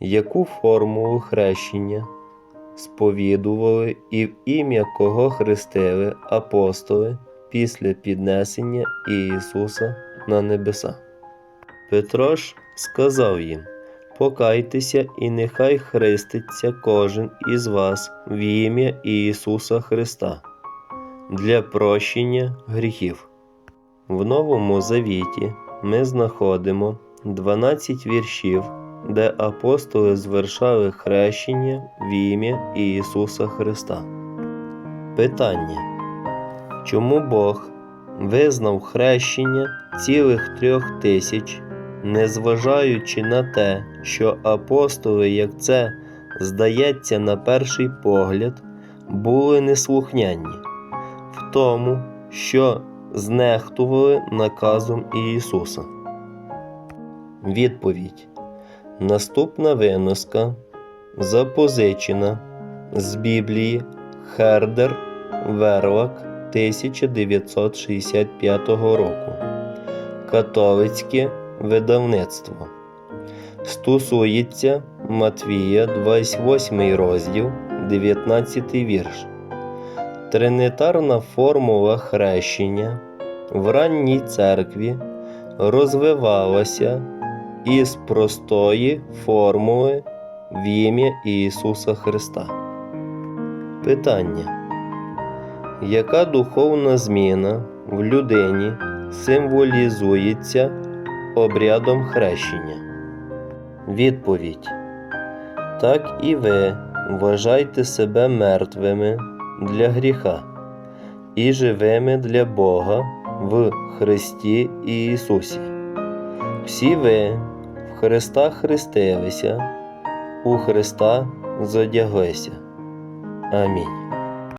яку формулу хрещення сповідували і в ім'я кого хрестили апостоли після піднесення Ісуса на небеса. Петро ж сказав їм: Покайтеся, і нехай хреститься кожен із вас в ім'я Ісуса Христа для прощення гріхів. В Новому Завіті ми знаходимо 12 віршів, де апостоли звершали хрещення в ім'я Ісуса Христа. Питання. Чому Бог визнав хрещення цілих трьох тисяч, незважаючи на те, що апостоли, як це здається на перший погляд, були неслухняні в тому, що знехтували наказом Ісуса? Відповідь. Наступна виноска запозичена з Біблії Хердер Верлак 1965 року. Католицьке видавництво. Стосується Матвія 28 розділ 19 вірш. Тринитарна формула хрещення в ранній церкві розвивалася із простої формули в ім'я Ісуса Христа. Питання. Яка духовна зміна в людині символізується обрядом хрещення? Відповідь. Так і ви вважайте себе мертвими для гріха і живими для Бога в Христі Ісусі. Всі ви Христа хрестилися, у Христа зодяглися. Амінь.